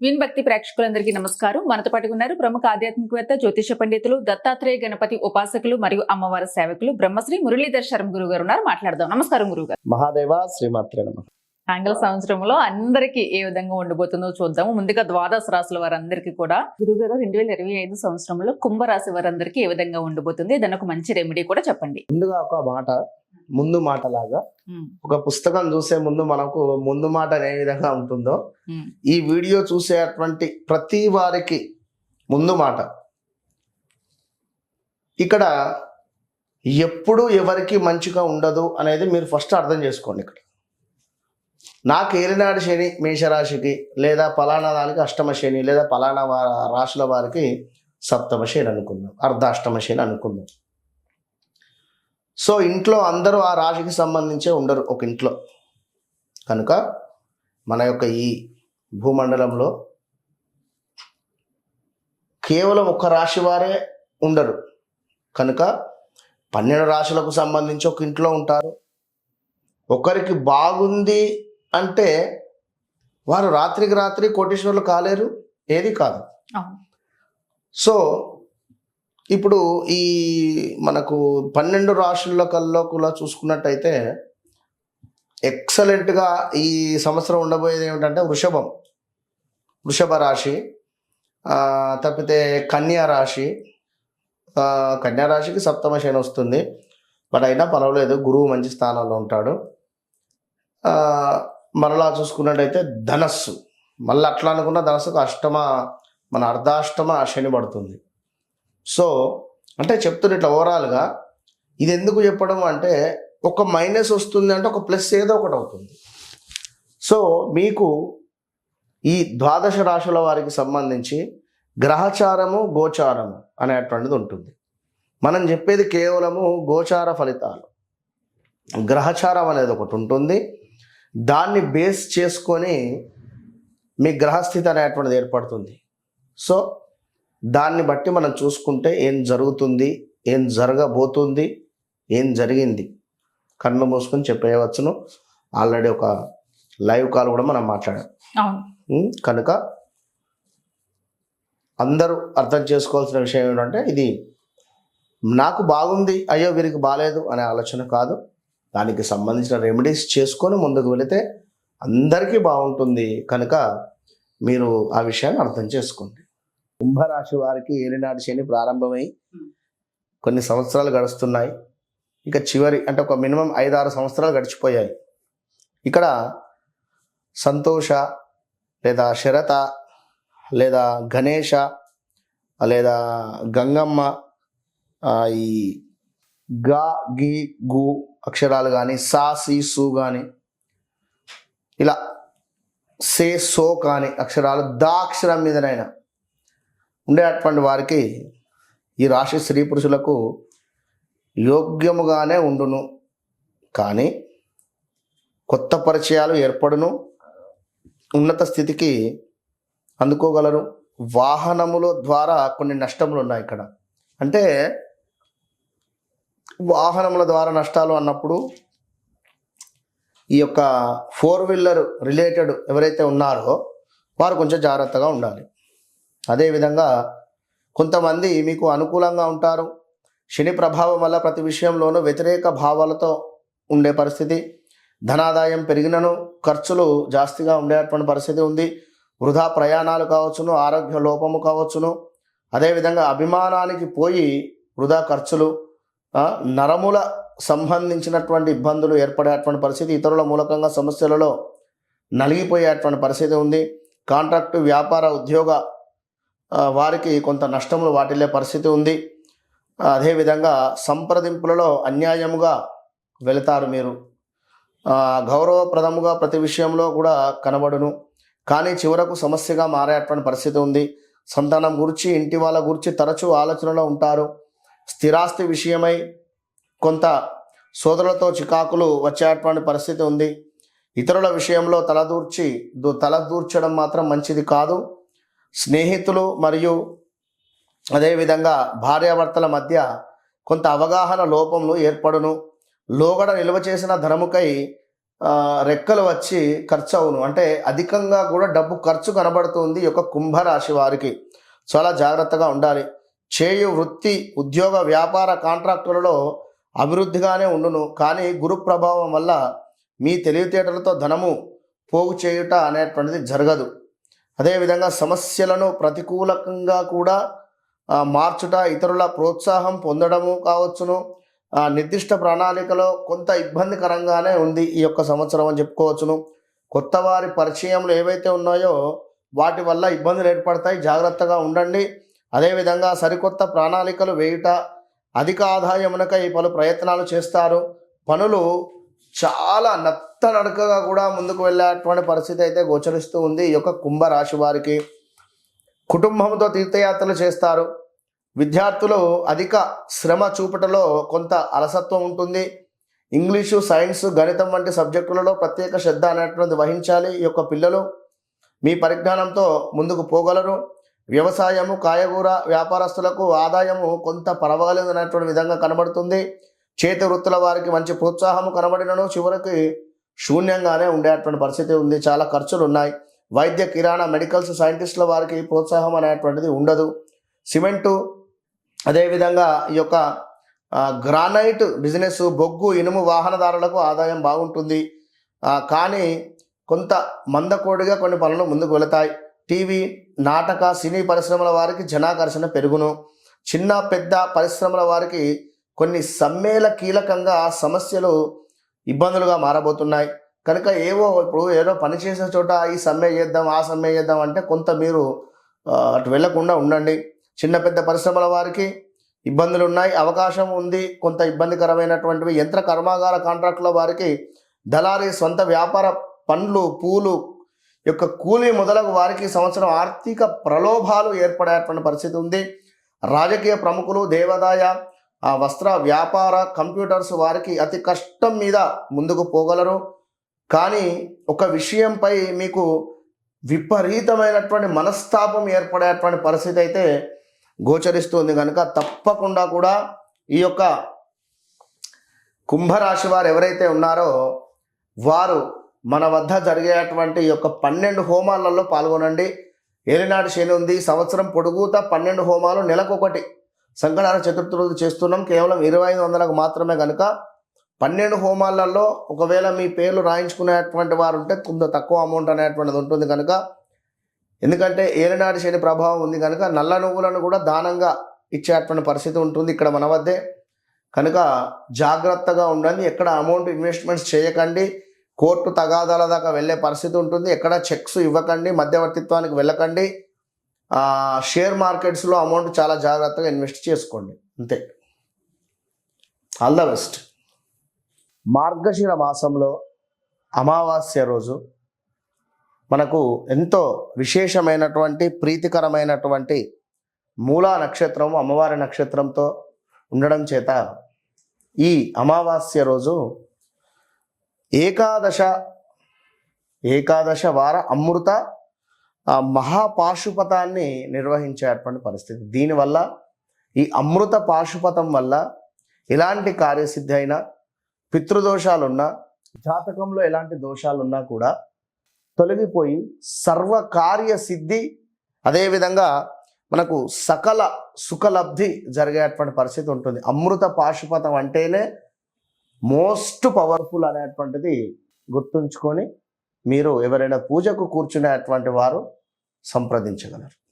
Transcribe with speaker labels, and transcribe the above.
Speaker 1: Win భక్తి ప్రేక్షకులందరికీ నమస్కారం. మనతో పాటు ఉన్నారు ప్రముఖ ఆధ్యాత్మికవేత్త జ్యోతిష పండితులు దత్తాత్రేయ గణపతి ఉపాసకులు మరియు అమ్మవారి సేవకులు బ్రహ్మశ్రీ మురళీధర్ శర్మ గురువు గారు ఉన్నారు. మాట్లాడదాం. నమస్కారం గురువు గారు.
Speaker 2: మహాదేవ శ్రీమాత్రే
Speaker 1: ఆంగ్ల సంవత్సరంలో అందరికీ ఏ విధంగా ఉండబోతుందో చూద్దాము. ముందుగా ద్వాదశ రాశుల వారందరికీ కూడా గురువు గారు రెండు వేల ఇరవై ఐదు సంవత్సరంలో కుంభరాశి వారందరికీ ఏ విధంగా ఉండబోతుంది? దాని ఒక మంచి రెమెడీ కూడా చెప్పండి.
Speaker 2: ముందుగా ఒక మాట. ముందు మాట లాగా ఒక పుస్తకం చూసే ముందు మనకు ముందు మాట ఏ విధంగా ఉంటుందో ఈ వీడియో చూసేటువంటి ప్రతి వారికి ముందు మాట. ఇక్కడ ఎప్పుడు ఎవరికి మంచిగా ఉండదు అనేది మీరు ఫస్ట్ అర్థం చేసుకోండి ఇక్కడ. నాకు ఏలినాడు శని మేషరాశికి లేదా పలానా దానికి అష్టమ శని లేదా పలానా రాశుల వారికి సప్తమ శని అనుకుందాం అర్ధాష్టమ శని అనుకుందాం. సో ఇంట్లో అందరూ ఆ రాశికి సంబంధించే ఉండరు ఒక ఇంట్లో. కనుక మన యొక్క ఈ భూమండలంలో కేవలం ఒక రాశి వారే ఉండరు. కనుక పన్నెండు రాశులకు సంబంధించి ఒక ఇంట్లో ఉంటారు. ఒకరికి బాగుంది అంటే వారు రాత్రికి రాత్రి కోటీశ్వరులు కాలేరు ఏది కాదు. సో ఇప్పుడు ఈ మనకు పన్నెండు రాష్ట్రాల కల్లో కూడా చూసుకున్నట్టయితే ఎక్సలెంట్గా ఈ సంవత్సరం ఉండబోయేది ఏమిటంటే వృషభం. వృషభ రాశి తప్పితే కన్యా రాశి కన్యా రాశికి సప్తమ శని వస్తుంది. బట్ అయినా పర్వాలేదు గురువు మంచి స్థానంలో ఉంటాడు. మరలా చూసుకున్నట్టయితే ధనస్సు. మళ్ళీ అట్లా అనుకున్న ధనస్సుకు అష్టమ మన అర్ధాష్టమ శని పడుతుంది. సో అంటే చెప్తున్న ఇట్లా ఓవరాల్గా ఇది ఎందుకు చెప్పడం అంటే ఒక మైనస్ వస్తుంది అంటే ఒక ప్లస్ ఏదో ఒకటి అవుతుంది. సో మీకు ఈ ద్వాదశ రాశుల వారికి సంబంధించి గ్రహచారము గోచారము అనేటువంటిది ఉంటుంది. మనం చెప్పేది కేవలము గోచార ఫలితాలు. గ్రహచారం అనేది ఒకటి ఉంటుంది. దాన్ని బేస్ చేసుకొని మీ గ్రహస్థితి అనేటువంటిది ఏర్పడుతుంది. సో దాన్ని బట్టి మనం చూసుకుంటే ఏం జరుగుతుంది ఏం జరగబోతుంది ఏం జరిగింది? కళ్ళు మూసుకొని చెప్పేయవచ్చును. ఆల్రెడీ ఒక లైవ్ కాల్ కూడా మనం మాట్లాడాం? కనుక అందరూ అర్థం చేసుకోవాల్సిన విషయం ఏంటంటే ఇది నాకు బాగుంది అయ్యో వీరికి బాగాలేదు అనే ఆలోచన కాదు. దానికి సంబంధించిన రెమెడీస్ చేసుకొని ముందుకు వెళితే అందరికీ బాగుంటుంది. కనుక మీరు ఆ విషయాన్ని అర్థం చేసుకోండి. కుంభరాశి వారికి ఏలినాటి శని ప్రారంభమై కొన్ని సంవత్సరాలు గడుస్తున్నాయి. ఇక చివరి అంటే ఒక మినిమం ఐదారు సంవత్సరాలు గడిచిపోయాయి. ఇక్కడ సంతోష లేదా శరత లేదా గణేష లేదా గంగమ్మ ఈ గా గి గు అక్షరాలు కానీ సా సి సు కానీ ఇలా సే సో కానీ అక్షరాలు దా అక్షరం మీదనైనా ఉండేటువంటి వారికి ఈ రాశి స్త్రీ పురుషులకు యోగ్యముగానే ఉండును. కానీ కొత్త పరిచయాలు ఏర్పడును ఉన్నత స్థితికి అందుకోగలరు. వాహనముల ద్వారా కొన్ని నష్టములు ఉన్నాయి ఇక్కడ. అంటే వాహనముల ద్వారా నష్టాలు అన్నప్పుడు ఈ యొక్క ఫోర్ వీలర్ రిలేటెడ్ ఎవరైతే ఉన్నారో వారు కొంచెం జాగ్రత్తగా ఉండాలి. అదేవిధంగా కొంతమంది మీకు అనుకూలంగా ఉంటారు. శని ప్రభావం వల్ల ప్రతి విషయంలోనూ వ్యతిరేక భావాలతో ఉండే పరిస్థితి ధనాదాయం పెరిగినను ఖర్చులు జాస్తిగా ఉండేటువంటి పరిస్థితి ఉంది. వృధా ప్రయాణాలు కావచ్చును ఆరోగ్య లోపము కావచ్చును. అదేవిధంగా అభిమానానికి పోయి వృధా ఖర్చులు నరముల సంబంధించినటువంటి ఇబ్బందులు ఏర్పడేటువంటి పరిస్థితి ఇతరుల మూలకంగా సమస్యలలో నలిగిపోయేటువంటి పరిస్థితి ఉంది. కాంట్రాక్టు వ్యాపార ఉద్యోగ వారికి కొంత నష్టములు వాటిల్లే పరిస్థితి ఉంది. అదేవిధంగా సంప్రదింపులలో అన్యాయముగా వెళతారు మీరు. గౌరవప్రదముగా ప్రతి విషయంలో కూడా కనబడును. కానీ చివరకు సమస్యగా మారేటువంటి పరిస్థితి ఉంది. సంతానం గురించి ఇంటి వాళ్ళ గురించి తరచూ ఆలోచనలో ఉంటారు. స్థిరాస్తి విషయమై కొంత సోదరులతో చికాకులు వచ్చేటువంటి పరిస్థితి ఉంది. ఇతరుల విషయంలో తలదూర్చి తలదూర్చడం మాత్రం మంచిది కాదు. స్నేహితులు మరియు అదేవిధంగా భార్యాభర్తల మధ్య కొంత అవగాహన లోపములు ఏర్పడును. లోగడ నిల్వ చేసిన ధనముకై రెక్కలు వచ్చి ఖర్చు అవును అంటే అధికంగా కూడా డబ్బు ఖర్చు కనబడుతుంది ఈ యొక్క కుంభరాశి వారికి. చాలా జాగ్రత్తగా ఉండాలి. చేయు వృత్తి ఉద్యోగ వ్యాపార కాంట్రాక్టులలో అభివృద్ధిగానే ఉండును. కానీ గురు ప్రభావం వల్ల మీ తెలివితేటలతో ధనము పోగు చేయుట అనేటువంటిది జరగదు. అదేవిధంగా సమస్యలను ప్రతికూలకంగా కూడా మార్చుట ఇతరుల ప్రోత్సాహం పొందడము కావచ్చును. నిర్దిష్ట ప్రణాళికలో కొంత ఇబ్బందికరంగానే ఉంది ఈ యొక్క సంవత్సరం అని చెప్పుకోవచ్చును. కొత్త వారి పరిచయంలు ఏవైతే ఉన్నాయో వాటి వల్ల ఇబ్బందులు ఏర్పడతాయి. జాగ్రత్తగా ఉండండి. అదేవిధంగా సరికొత్త ప్రణాళికలు వేయుట అధిక ఆదాయమునకై పలు ప్రయత్నాలు చేస్తారు. పనులు చాలా నత్తనడకగా కూడా ముందుకు వెళ్ళేటువంటి పరిస్థితి అయితే గోచరిస్తూ ఉంది. ఈ యొక్క కుంభరాశి వారికి కుటుంబంతో తీర్థయాత్రలు చేస్తారు. విద్యార్థులు అధిక శ్రమ చూపటలో కొంత అలసత్వం ఉంటుంది. ఇంగ్లీషు సైన్స్ గణితం వంటి సబ్జెక్టులలో ప్రత్యేక శ్రద్ధ అనేటువంటిది వహించాలి. ఈ యొక్క పిల్లలు మీ పరిజ్ఞానంతో ముందుకు పోగలరు. వ్యవసాయము కాయగూర వ్యాపారస్తులకు ఆదాయము కొంత పర్వాలేదు అనేటువంటి విధంగా కనబడుతుంది. చేతి వృత్తుల వారికి మంచి ప్రోత్సాహము కనబడినను. చివరికి శూన్యంగానే ఉండేటువంటి పరిస్థితి ఉంది. చాలా ఖర్చులు ఉన్నాయి వైద్య కిరాణా మెడికల్స్ సైంటిస్టుల వారికి ప్రోత్సాహం అనేటువంటిది ఉండదు. సిమెంటు అదేవిధంగా ఈ యొక్క గ్రానైట్ బిజినెస్ బొగ్గు ఇనుము వాహనదారులకు ఆదాయం బాగుంటుంది. కానీ కొంత మందకోడిగా కొన్ని పనులు ముందుకు వెళతాయి. టీవీ నాటక సినీ పరిశ్రమల వారికి జనాకర్షణ పెరుగును. చిన్న పెద్ద పరిశ్రమల వారికి కొన్ని సమ్మేళ కీలకంగా సమస్యలు ఇబ్బందులుగా మారబోతున్నాయి. కనుక ఏవో ఇప్పుడు ఏదో పని చేసే చోట ఈ సమ్మె చేద్దాం ఆ సమ్మె చేద్దాం అంటే కొంత మీరు అటు వెళ్ళకుండా ఉండండి. చిన్న పెద్ద పరిశ్రమల వారికి ఇబ్బందులు ఉన్నాయి అవకాశం ఉంది. కొంత ఇబ్బందికరమైనటువంటివి యంత్ర కర్మాగార కాంట్రాక్టుల వారికి దళారీ సొంత వ్యాపార పండ్లు పూలు యొక్క కూలీ మొదలగు వారికి సంవత్సరం ఆర్థిక ప్రలోభాలు ఏర్పడేటువంటి పరిస్థితి ఉంది. రాజకీయ ప్రముఖులు దేవాదాయ ఆ వస్త్ర వ్యాపార కంప్యూటర్స్ వారికి అతి కష్టం మీద ముందుకు పోగలరు. కానీ ఒక విషయంపై మీకు విపరీతమైనటువంటి మనస్తాపం ఏర్పడేటువంటి పరిస్థితి అయితే గోచరిస్తుంది కనుక తప్పకుండా కూడా ఈ యొక్క కుంభరాశి వారు ఎవరైతే ఉన్నారో వారు మన వద్ద జరిగేటువంటి ఈ యొక్క పన్నెండు హోమాలలో పాల్గొనండి. ఏలినాడు శని ఉంది సంవత్సరం పొడుగుతా పన్నెండు హోమాలు నెలకొకటి. సంకటార చతుర్థి రోజు చేస్తున్నాం. కేవలం ఇరవై ఐదు వందలకు మాత్రమే కనుక పన్నెండు హోమాలలో ఒకవేళ మీ పేర్లు రాయించుకునేటువంటి వారు ఉంటే కొంత తక్కువ అమౌంట్ అనేటువంటిది ఉంటుంది కనుక ఎందుకంటే ఏలినాడు శని ప్రభావం ఉంది కనుక నల్ల నువ్వులను కూడా దానంగా ఇచ్చేటువంటి పరిస్థితి ఉంటుంది ఇక్కడ మన వద్దే. కనుక జాగ్రత్తగా ఉండండి. ఎక్కడ అమౌంట్ ఇన్వెస్ట్మెంట్స్ చేయకండి. కోర్టు తగాదాల దాకా వెళ్ళే పరిస్థితి ఉంటుంది. ఎక్కడ చెక్స్ ఇవ్వకండి. మధ్యవర్తిత్వానికి వెళ్ళకండి. షేర్ మార్కెట్స్లో అమౌంట్ చాలా జాగ్రత్తగా ఇన్వెస్ట్ చేసుకోండి. అంతే. ఆల్ ద బెస్ట్ మార్గశిర మాసంలో అమావాస్య రోజు మనకు ఎంతో విశేషమైనటువంటి ప్రీతికరమైనటువంటి మూలా నక్షత్రం అమ్మవారి నక్షత్రంతో ఉండడం చేత ఈ అమావాస్య రోజు ఏకాదశ ఏకాదశ వార అమృత మహాపాశుపతాన్ని నిర్వహించేటువంటి పరిస్థితి. దీనివల్ల ఈ అమృత పాశుపతం వల్ల ఎలాంటి కార్యసిద్ధి అయినా పితృదోషాలున్నా జాతకంలో ఎలాంటి దోషాలున్నా కూడా తొలగిపోయి సర్వ కార్యసిద్ధి అదేవిధంగా మనకు సకల సుఖలబ్ధి జరిగేటువంటి పరిస్థితి ఉంటుంది. అమృత పాశుపతం అంటేనే మోస్ట్ పవర్ఫుల్ అనేటువంటిది గుర్తుంచుకొని మీరు ఎవరైనా పూజకు కూర్చునేటువంటి వారు సంప్రదించగలరు.